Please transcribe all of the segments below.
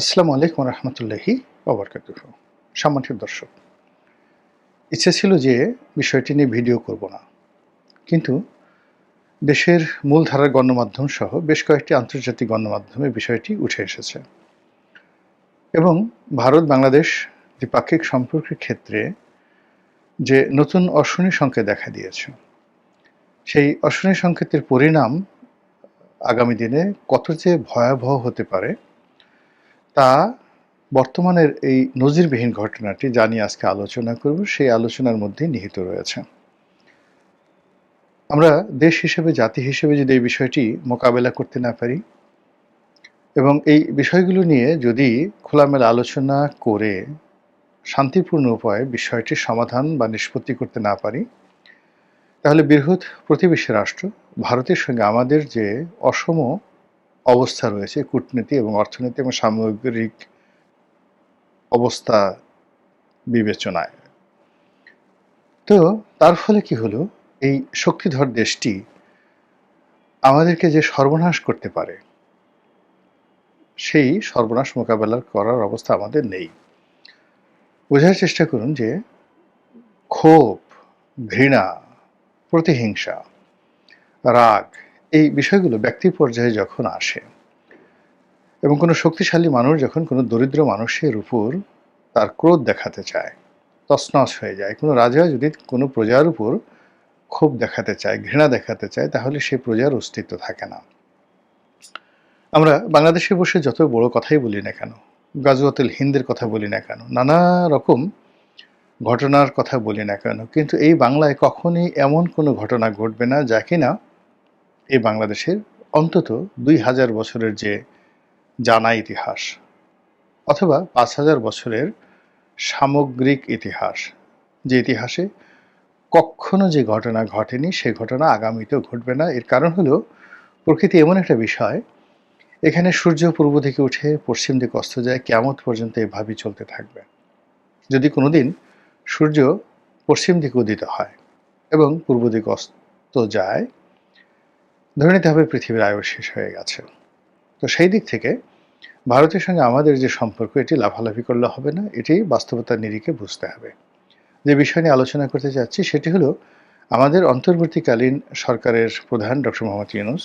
আসসালামু আলাইকুম রহমতুল্লাহি ওবরকাত সম্মানিত দর্শক, ইচ্ছে ছিল যে বিষয়টি নিয়ে ভিডিও করব না, কিন্তু দেশের মূলধারার গণমাধ্যম সহ বেশ কয়েকটি আন্তর্জাতিক গণমাধ্যমে বিষয়টি উঠে এসেছে এবং ভারত বাংলাদেশ দ্বিপাক্ষিক সম্পর্কের ক্ষেত্রে যে নতুন অশনি সংকেত দেখা দিয়েছে, সেই অশনি সংকেতের পরিণাম আগামী দিনে কত যে ভয়াবহ হতে পারে তা বর্তমানের এই নজিরবিহীন ঘটনাটি যা নিয়ে আজকে আলোচনা করব, সেই আলোচনার মধ্যেই নিহিত রয়েছে। আমরা দেশ হিসেবে, জাতি হিসেবে যদি এই বিষয়টি মোকাবেলা করতে না পারি এবং এই বিষয়গুলো নিয়ে যদি খোলামেলা আলোচনা করে শান্তিপূর্ণ উপায়ে বিষয়টির সমাধান বা নিষ্পত্তি করতে না পারি, তাহলে বৃহৎ প্রতিবেশী রাষ্ট্র, ভারতের সঙ্গে আমাদের যে অসম অবস্থা রয়েছে, কূটনীতি এবং অর্থনীতি এবং সামগ্রিক অবস্থা বিবেচনায়। তো তার ফলে কি হলো? এই শক্তিধর দেশটি আমাদেরকে যে সর্বনাশ করতে পারে, সেই সর্বনাশ মোকাবেলা করার অবস্থা আমাদের নেই। বোঝার চেষ্টা করুন যে ক্ষোভ, ঘৃণা, প্রতিহিংসা, রাগ এই বিষয়গুলো ব্যক্তি পর্যায়ে যখন আসে এবং কোনো শক্তিশালী মানুষ যখন কোনো দরিদ্র মানুষের উপর তার ক্রোধ দেখাতে চায় তসনস হয়ে যায়, কোনো রাজা যদি কোনো প্রজার উপর ক্ষোভ দেখাতে চায়, ঘৃণা দেখাতে চায়, তাহলে সে প্রজার অস্তিত্ব থাকে না। আমরা বাংলাদেশে বসে যত বড় কথাই বলি না কেন গাজুয়াতুল হিন্দের কথা বলি না কেন, নানা রকম ঘটনার কথা বলি না কেন, কিন্তু এই বাংলায় কখনই এমন কোনো ঘটনা ঘটবে না যা কিনা এই বাংলাদেশের অন্তত দুই হাজার বছরের যে জানা ইতিহাস অথবা পাঁচ হাজার বছরের সামগ্রিক ইতিহাস, যে ইতিহাসে কখনো যে ঘটনা ঘটেনি, সে ঘটনা আগামীতেও ঘটবে না। এর কারণ হলো, প্রকৃতি এমন একটা বিষয়, এখানে সূর্য পূর্ব দিকে উঠে পশ্চিম দিকে অস্ত যায় কেমত পর্যন্ত এভাবেই চলতে থাকবে। যদি কোনোদিন সূর্য পশ্চিম দিকে উদিত হয় এবং পূর্ব দিকে অস্ত যায় ধরে নিতে হবে পৃথিবীর আয়ু শেষ হয়ে গেছে। তো সেই দিক থেকে ভারতের সঙ্গে আমাদের যে সম্পর্ক, এটি লাভালাভি করলে হবে না, এটি বাস্তবতার নিরিখে বুঝতে হবে। যে বিষয় নিয়ে আলোচনা করতে চাচ্ছি সেটি হলো আমাদের অন্তর্বর্তীকালীন সরকারের প্রধান ডক্টর মোহাম্মদ ইউনুস,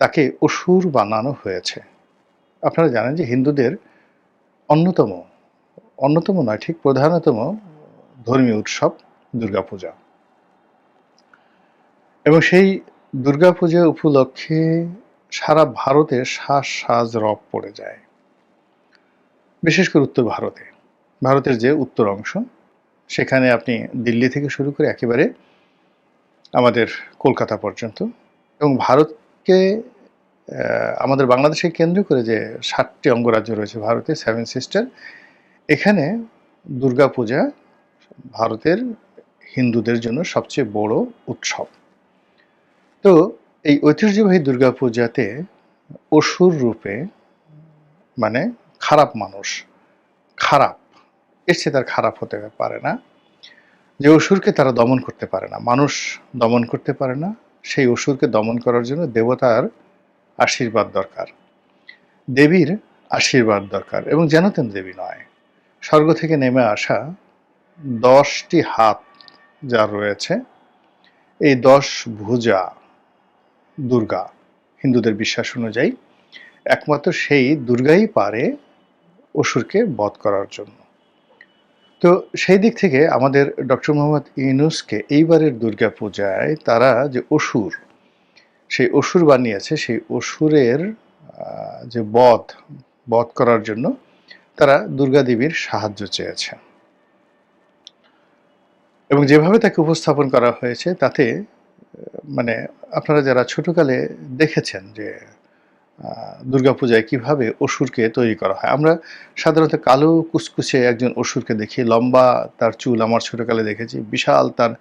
তাকে অসুর বানানো হয়েছে। আপনারা জানেন যে হিন্দুদের অন্যতম অন্যতম নয়, ঠিক প্রধানতম ধর্মীয় উৎসব দুর্গাপূজা। এবং সেই দুর্গাপূজা উপলক্ষে সারা ভারতে সাজ সাজ রব পড়ে যায়। বিশেষ করে উত্তর ভারতে। ভারতের যে উত্তর অংশ, সেখানে আপনি দিল্লি থেকে শুরু করে একেবারে আমাদের কলকাতা পর্যন্ত এবং ভারতকে আমাদের বাংলাদেশে কেন্দ্র করে যে ষাটটি অঙ্গরাজ্য রয়েছে ভারতে সেভেন সিস্টার এখানে দুর্গাপূজা ভারতের হিন্দুদের জন্য সবচেয়ে বড় উৎসব। তো এই ঐতিহ্যবাহী দুর্গাপূজাতে অসুর রূপে মানে খারাপ মানুষ, খারাপ, এর তার খারাপ হতে পারে না। যে অসুরকে তারা দমন করতে পারে না, মানুষ দমন করতে পারে না, সেই অসুরকে দমন করার জন্য দেবতার আশীর্বাদ দরকার, দেবীর আশীর্বাদ দরকার এবং যেন তেন দেবী নয়। স্বর্গ থেকে নেমে আসা দশটি হাত যা রয়েছে, এই দশ ভুজা দুর্গা, হিন্দুদের বিশ্বাস অনুযায়ী। একমাত্র সেই দুর্গাই পারে অসুরকে বধ করার জন্য। তো সেই দিক থেকে আমাদের ডক্টর মোহাম্মদ ইউনুসকে এইবারের দুর্গা পূজায় তারা যে অসুর, সেই অসুর বানিয়েছে, সেই অসুরের যে বধ বধ করার জন্য তারা দুর্গা দেবীর সাহায্য চেয়েছে এবং যেভাবে তাকে উপস্থাপন করা হয়েছে, তাতে মানে আপনারা যারা ছোটকালে দেখেছেন যে দুর্গাপূজায় কীভাবে অসুরকে তৈরি করা হয়, আমরা সাধারণত কালো কুচকুচে একজন অসুরকে দেখি, লম্বা তার চুল আমার ছোটকালে দেখেছি, বিশাল তার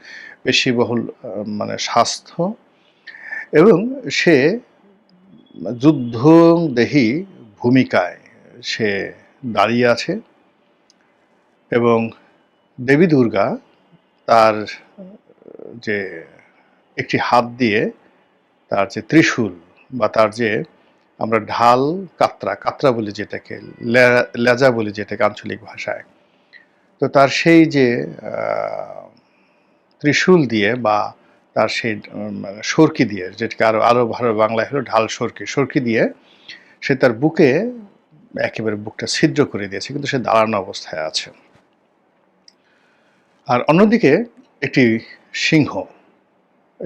পেশিবহুল মানে স্বাস্থ্য এবং সে যুদ্ধ দেহি ভূমিকায় সে দাঁড়িয়ে আছে এবং দেবী দুর্গা তার যে একটি হাত দিয়ে তার যে ত্রিশূল বা তার যে আমরা ঢাল কাতরা কাতরা বলি যেটাকে লেজা বলি যেটাকে আঞ্চলিক ভাষায়, তো তার সেই যে ত্রিশূল দিয়ে বা তার সেই মানে সরকি দিয়ে, যেটাকে আরও আরও ভালো বাংলায় হলো ঢাল সরকি সরকি দিয়ে সে তার বুকে একেবারে বুকটা ছিদ্র করে দিয়েছে, কিন্তু সে দাঁড়ানো অবস্থায় আছে। আর অন্যদিকে একটি সিংহ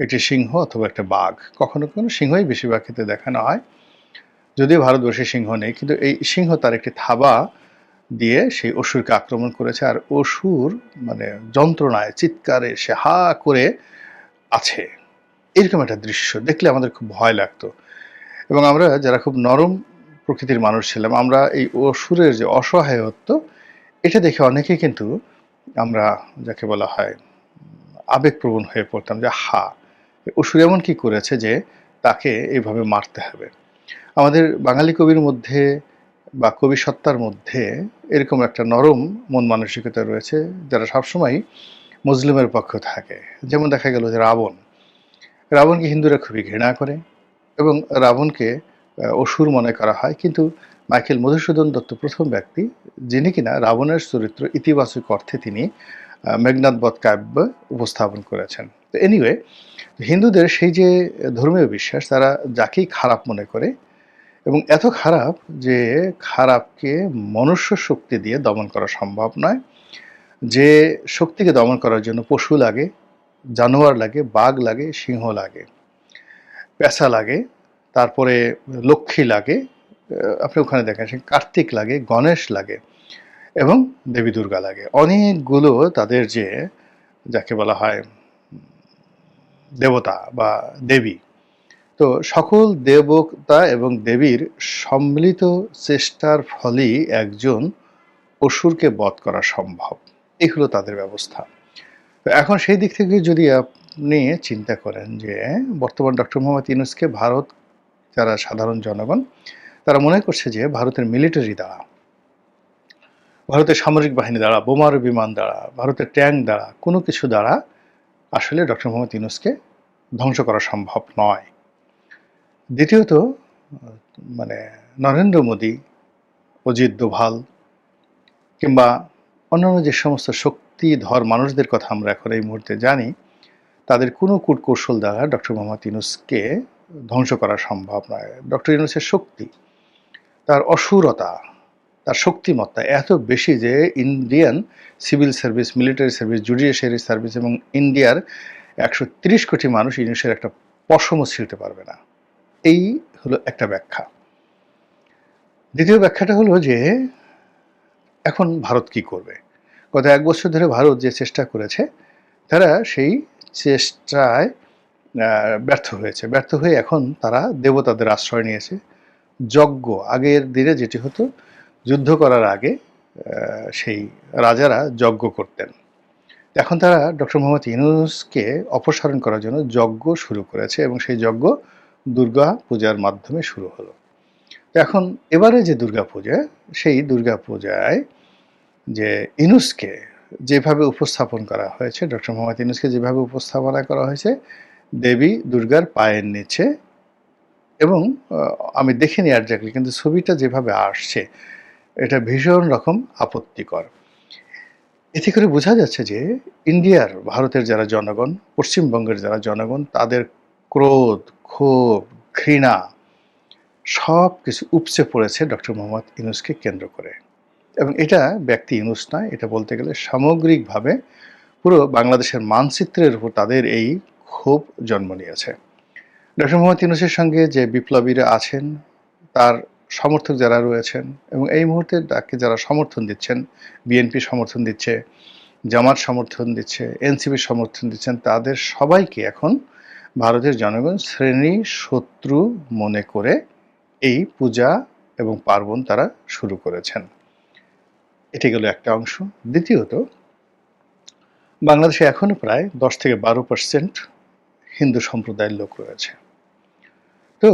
একটি সিংহ অথবা একটা বাঘ। কখনো কখনো সিংহই বেশিরভাগ ক্ষেত্রে দেখানো হয়। যদিও ভারতবর্ষে সিংহ নেই, কিন্তু এই সিংহ তার একটি থাবা দিয়ে সেই অসুরকে আক্রমণ করেছে আর অসুর মানে যন্ত্রণায়, চিৎকারে সে হা করে আছে। এরকম একটা দৃশ্য। দেখলে আমাদের খুব ভয় লাগতো। এবং আমরা যারা খুব নরম প্রকৃতির মানুষ ছিলাম, আমরা এই অসুরের যে অসহায়ত্ব, এটা দেখে অনেকেই কিন্তু আমরা যাকে বলা হয় আবেগপ্রবণ হয়ে পড়তাম যে হা অসুর এমন কি করেছে যে তাকে এইভাবে মারতে হবে? আমাদের বাঙালি কবির মধ্যে বা কবি সত্তার মধ্যে এরকম একটা নরম মন মানসিকতা রয়েছে যারা সবসময় মুসলিমের পক্ষ থাকে। যেমন দেখা গেল যে রাবণ। রাবণকে হিন্দুরা খুবই ঘৃণা করে এবং রাবণকে অসুর মনে করা হয়। কিন্তু মাইকেল মধুসূদন দত্ত প্রথম ব্যক্তি যিনি কিনা রাবণের চরিত্র ইতিবাচক অর্থে তিনি আহ, মেঘনাদ বধ কাব্য উপস্থাপন করেছেন। তো এনিওয়ে হিন্দুদের সেই যে ধর্মীয় বিশ্বাস, তারা যাকেই খারাপ মনে করে এবং এত খারাপ যে খারাপকে মনুষ্য শক্তি দিয়ে দমন করা সম্ভব নয়। যে শক্তিকে দমন করার জন্য পশু লাগে, জানোয়ার লাগে, বাঘ লাগে, সিংহ লাগে, পেঁচা লাগে, তারপরে লক্ষ্মী লাগে আপনি ওখানে দেখেন, সে কার্তিক লাগে, গণেশ লাগে এবং দেবী দুর্গা লাগে। অনেকগুলো তাদের যে, যাকে বলা হয় দেবতা বা দেবী। তো সকল দেবতা এবং দেবীর সম্মিলিত চেষ্টার ফলেই একজন অসুরকে বধ করা সম্ভব। এই হলো তাদের ব্যবস্থা। তো এখন সেই দিক থেকে যদি আপনি চিন্তা করেন যে বর্তমান ডক্টর মোহাম্মদ ইউনুসকে ভারত, যারা সাধারণ জনগণ, তারা মনে করছে যে ভারতের মিলিটারি দ্বারা, ভারতের সামরিক বাহিনী দ্বারা, বোমার বিমান দ্বারা, ভারতের ট্যাঙ্ক দ্বারা, কোনো কিছু দ্বারা আসলে ডক্টর মোহাম্মদ ইউনুসকে ধ্বংস করা সম্ভব নয়। দ্বিতীয়ত মানে নরেন্দ্র মোদী, অজিত দোভাল কিংবা অন্যান্য যে সমস্ত শক্তিধর মানুষদের কথা আমরা এখন এই মুহূর্তে জানি, তাদের কোনো কূটকৌশল দ্বারা ডক্টর মোহাম্মদ ইউনুসকে ধ্বংস করা সম্ভব নয়। ডক্টর ইউনুসের শক্তি, তার অসুরতা তার শক্তিমত্তা এত বেশি যে Indian civil service, military service, judiciary service এবং ইন্ডিয়ার একশো তিরিশ কোটি মানুষ ইউনুসের একটা পশমও ছিঁড়তে পারবে না। এই হলো একটা ব্যাখ্যা। দ্বিতীয় ব্যাখ্যাটা হলো যে এখন ভারত কি করবে? গত এক বছর ধরে ভারত যে চেষ্টা করেছে, তারা সেই চেষ্টায় ব্যর্থ হয়েছে। ব্যর্থ হয়ে এখন তারা দেবতাদের আশ্রয় নিয়েছে। যজ্ঞ, আগের দিনে যেটি হতো যুদ্ধ করার আগে সেই রাজারা যজ্ঞ করতেন। এখন তারা ডক্টর মোহাম্মদ ইউনুসকে অপসারণ করার জন্য যজ্ঞ শুরু করেছে এবং সেই যজ্ঞ দুর্গা পূজার মাধ্যমে শুরু হলো। এখন এবারে যে দুর্গা পূজা, সেই দুর্গা পূজায় যে ইনুসকে যেভাবে উপস্থাপন করা হয়েছে, ডক্টর মোহাম্মদ ইনুসকে যেভাবে উপস্থাপনা করা হয়েছে, দেবী দুর্গার পায়ের নিচে এবং আমি দেখিনি একজাক্টলি কিন্তু ছবিটা যেভাবে আসছে এটা ভীষণ রকম আপত্তিকর। এতে করে বোঝা যাচ্ছে যে ইন্ডিয়ার, ভারতের যারা জনগণ, পশ্চিমবঙ্গের যারা জনগণ, তাদের ক্রোধ, ক্ষোভ, ঘৃণা সব কিছু উপচে পড়েছে ডক্টর মোহাম্মদ ইউনুসকে কেন্দ্র করে। এবং এটা ব্যক্তি ইউনুস নয়, এটা বলতে গেলে সামগ্রিকভাবে পুরো বাংলাদেশের মানচিত্রের উপর তাদের এই ক্ষোভ জন্ম নিয়েছে। ডক্টর মোহাম্মদ ইউনুসের সঙ্গে যে বিপ্লবীরা আছেন, তার সমর্থক যারা রয়েছেন এবং এই মুহূর্তে তাকে যারা সমর্থন দিচ্ছেন, বিএনপি সমর্থন দিচ্ছে, জামাত সমর্থন দিচ্ছে, এনসিপি সমর্থন দিচ্ছেন, তাদের সবাইকে এখন ভারতের জনগণ শ্রেণি শত্রু মনে করে এই পূজা এবং পার্বণ তারা শুরু করেছেন। এটি গেল একটা অংশ। দ্বিতীয়ত, বাংলাদেশে এখনও প্রায় দশ থেকে বারো পার্সেন্ট হিন্দু সম্প্রদায়ের লোক রয়েছে। তো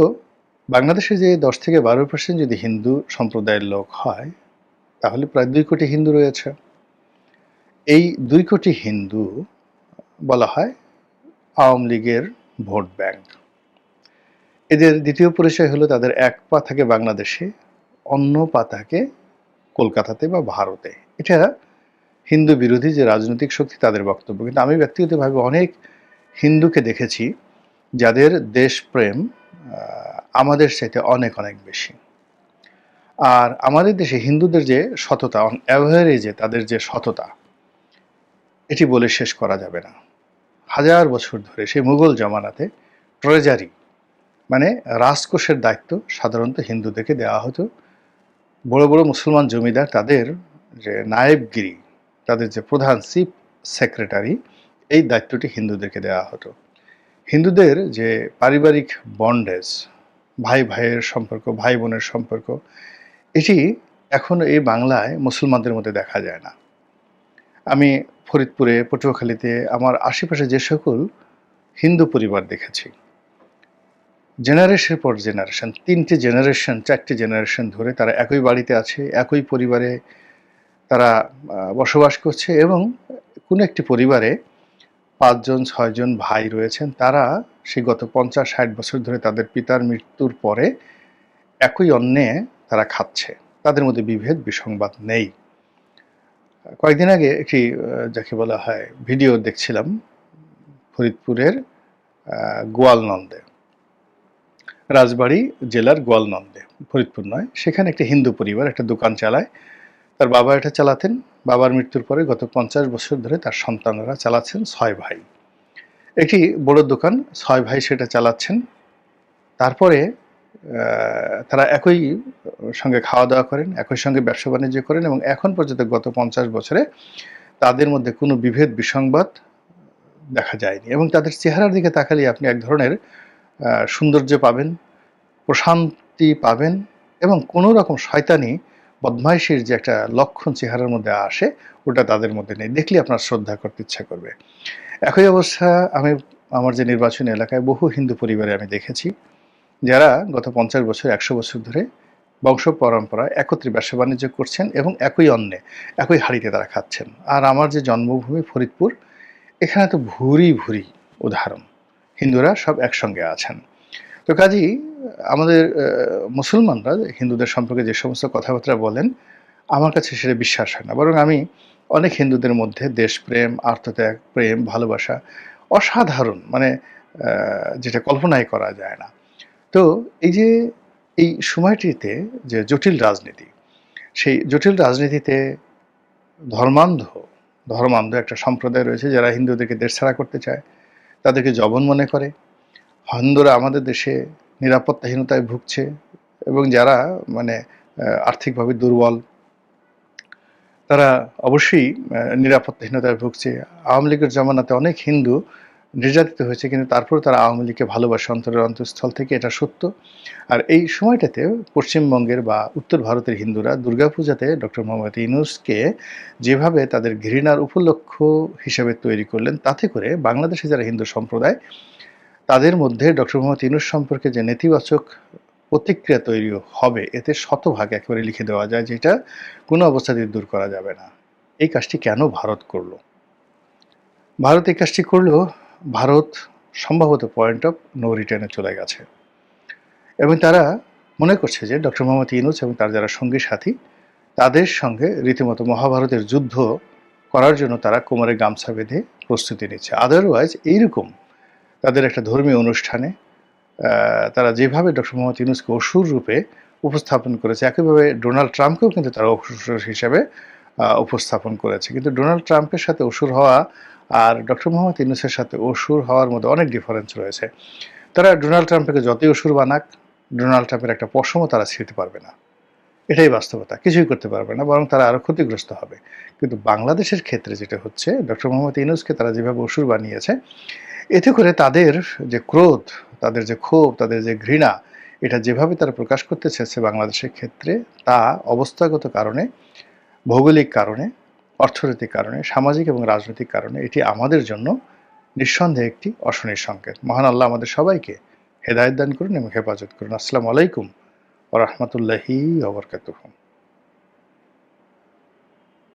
বাংলাদেশে যে দশ থেকে বারো পার্সেন্ট যদি হিন্দু সম্প্রদায়ের লোক হয়, তাহলে প্রায় দুই কোটি হিন্দু রয়েছে। এই দুই কোটি হিন্দু বলা হয় আওয়ামী লীগের ভোট ব্যাংক। এদের দ্বিতীয় পরিচয় হলো তাদের এক পা থাকে বাংলাদেশে, অন্য পা থাকে কলকাতাতে বা ভারতে। এটা হিন্দু বিরোধী যে রাজনৈতিক শক্তি তাদের বক্তব্য। কিন্তু আমি ব্যক্তিগতভাবে অনেক হিন্দুকে দেখেছি যাদের দেশপ্রেম আমাদের চাইতে অনেক অনেক বেশি। আর আমাদের দেশে হিন্দুদের যে সততা অন অ্যাভারেজে তাদের যে সততা, এটি বলে শেষ করা যাবে না। হাজার বছর ধরে সেই মুঘল জমানাতে ট্রেজারি মানে রাজকোষের দায়িত্ব সাধারণত হিন্দুদেরকে দেওয়া হতো। বড় বড় মুসলমান জমিদার তাদের যে নায়েবগিরি, তাদের যে প্রধান চিফ সেক্রেটারি এই দায়িত্বটি হিন্দুদেরকে দেওয়া হতো। হিন্দুদের যে পারিবারিক বন্ডেজ ভাই ভাইয়ের সম্পর্ক, ভাই বোনের সম্পর্ক, এটি এখন এই বাংলায় মুসলমানদের মধ্যে দেখা যায় না। আমি ফরিদপুরে, পটুয়াখালীতে, আমার আশেপাশে যে সকল হিন্দু পরিবার দেখেছি জেনারেশনের পর জেনারেশন তিনটে জেনারেশন চারটে জেনারেশন ধরে তারা একই বাড়িতে আছে, একই পরিবারে তারা বসবাস করছে এবং কোনো একটি পরিবারে পাঁচজন, ছয়জন ভাই রয়েছেন। তারা সেই গত পঞ্চাশ, ষাট বছর ধরে তাদের পিতার মৃত্যুর পরে একই অন্নে তারা খাচ্ছে। তাদের মধ্যে বিভেদ, বিসংবাদ নেই। কয়েকদিন আগে একটি যাকে বলা হয়, ভিডিও দেখছিলাম ফরিদপুরের গোয়ালনন্দে। রাজবাড়ী জেলার গোয়ালনন্দে, ফরিদপুর নয়, সেখানে একটা হিন্দু পরিবার একটা দোকান চালায়। তার বাবা এটা চালাতেন। বাবার মৃত্যুর পরে গত পঞ্চাশ বছর ধরে তার সন্তানরা চালাচ্ছেন ছয় ভাই। একটি বড় দোকান, ছয় ভাই সেটা চালাচ্ছেন। তারপরে তারা একই সঙ্গে খাওয়া দাওয়া করেন, একই সঙ্গে ব্যবসা বাণিজ্য করেন এবং এখন পর্যন্ত গত পঞ্চাশ বছরে তাদের মধ্যে কোনো বিভেদ, বিসংবাদ দেখা যায়নি এবং তাদের চেহারার দিকে তাকালে আপনি এক ধরনের সৌন্দর্য পাবেন, প্রশান্তি পাবেন এবং কোনো রকম শয়তানি বদমাইশির যে একটা লক্ষণ চেহারার মধ্যে আসে, ওটা তাদের মধ্যে নেই। দেখলে আপনার শ্রদ্ধা করতে ইচ্ছা করবে। একই অবস্থা আমি, আমার যে নির্বাচনী এলাকায় বহু হিন্দু পরিবারে আমি দেখেছি, যারা গত পঞ্চাশ বছর, একশো বছর ধরে বংশ পরম্পরা, একত্রে ব্যবসা বাণিজ্য করছেন এবং একই অন্নে, একই হাড়িতে তারা খাচ্ছেন। আর আমার যে জন্মভূমি ফরিদপুর, এখানে তো ভুরি ভুরি উদাহরণ। হিন্দুরা সব একসঙ্গে আছেন। তো কাজেই আমাদের মুসলমানরা, হিন্দুদের সম্পর্কে যে সমস্ত কথাবার্তা বলেন, আমার কাছে সেটা বিশ্বাস হয় না। বরং আমি অনেক হিন্দুদের মধ্যে দেশপ্রেম, আত্মত্যাগ, প্রেম, ভালোবাসা অসাধারণ মানে যেটা কল্পনাই করা যায় না। তো এই যে, এই সময়টিতে যে জটিল রাজনীতি, সেই জটিল রাজনীতিতে ধর্মান্ধ ধর্মান্ধ একটা সম্প্রদায় রয়েছে যারা হিন্দুদেরকে দেশ ছাড়া করতে চায়, তাদেরকে জবন মনে করে। হিন্দুরা আমাদের দেশে নিরাপত্তাহীনতায় ভুগছে এবং যারা মানে আর্থিকভাবে দুর্বল, তারা অবশ্যই নিরাপত্তাহীনতায় ভুগছে। আওয়ামী লীগের জমানাতে অনেক হিন্দু নির্যাতিত হয়েছে, কিন্তু তারপর তারা আওয়ামী লীগকে ভালোবাসে, অন্তরের অন্তঃস্থল থেকে, এটা সত্য। আর এই সময়টাতে পশ্চিমবঙ্গের বা উত্তর ভারতের হিন্দুরা দুর্গাপূজাতে ডক্টর মোহাম্মদ ইউনুসকে যেভাবে তাদের ঘৃণার উপলক্ষ হিসেবে তৈরি করলেন, তাতে করে বাংলাদেশে যারা হিন্দু সম্প্রদায় তাদের মধ্যে ডক্টর মোহাম্মদ ইউনুস সম্পর্কে যে নেতিবাচক প্রতিক্রিয়া তৈরি হবে, এতে শতভাগ একেবারে লিখে দেওয়া যায় যেটা কোনো অবস্থাতেই দূর করা যাবে না। এই কাজটি কেন ভারত করল? ভারত এই কাজটি করলেও ভারত সম্ভবত পয়েন্ট অফ নো রিটার্নে চলে গেছে। এবং তারা মনে করছে যে ডক্টর মোহাম্মদ ইউনুস এবং তার যারা সঙ্গী সাথী, তাদের সঙ্গে রীতিমতো মহাভারতের যুদ্ধ করার জন্য তারা কোমরে গামছা বেঁধে প্রস্তুতি নিচ্ছে। আদারওয়াইজ এইরকম তাদের একটা ধর্মীয় অনুষ্ঠানে তারা যেভাবে ডক্টর মোহাম্মদ ইউনুসকে অসুর রূপে উপস্থাপন করেছে, একইভাবে ডোনাল্ড ট্রাম্পকেও কিন্তু তারা অসুর হিসেবে উপস্থাপন করেছে। কিন্তু ডোনাল্ড ট্রাম্পের সাথে অসুর হওয়া আর ডক্টর মোহাম্মদ ইউনুসের সাথে অসুর হওয়ার মধ্যে অনেক ডিফারেন্স রয়েছে। তারা ডোনাল্ড ট্রাম্পকে যতই অসুর বানাক, ডোনাল্ড ট্রাম্পের একটা পশমও তারা ছিঁড়তে পারবে না। এটাই বাস্তবতা, কিছুই করতে পারবে না, বরং তারা আরও ক্ষতিগ্রস্ত হবে। কিন্তু বাংলাদেশের ক্ষেত্রে যেটা হচ্ছে, ডক্টর মোহাম্মদ ইউনুসকে তারা যেভাবে অসুর বানিয়েছে এতে করে তাদের যে ক্রোধ, তাদের যে ক্ষোভ, তাদের যে ঘৃণা, এটা যেভাবে তারা প্রকাশ করতে চেয়েছে বাংলাদেশের ক্ষেত্রে, তা অবস্থাগত কারণে, ভৌগোলিক কারণে, অর্থনৈতিক কারণে, সামাজিক এবং রাজনৈতিক কারণে, এটি আমাদের জন্য নিঃসন্দেহে একটি অশনির সংকেত। মহান আল্লাহ আমাদের সবাইকে হেদায়ত দান করুন এবং হেফাজত করুন। আসসালামু আলাইকুম ও রহমতুল্লাহি ওবরকাতুহ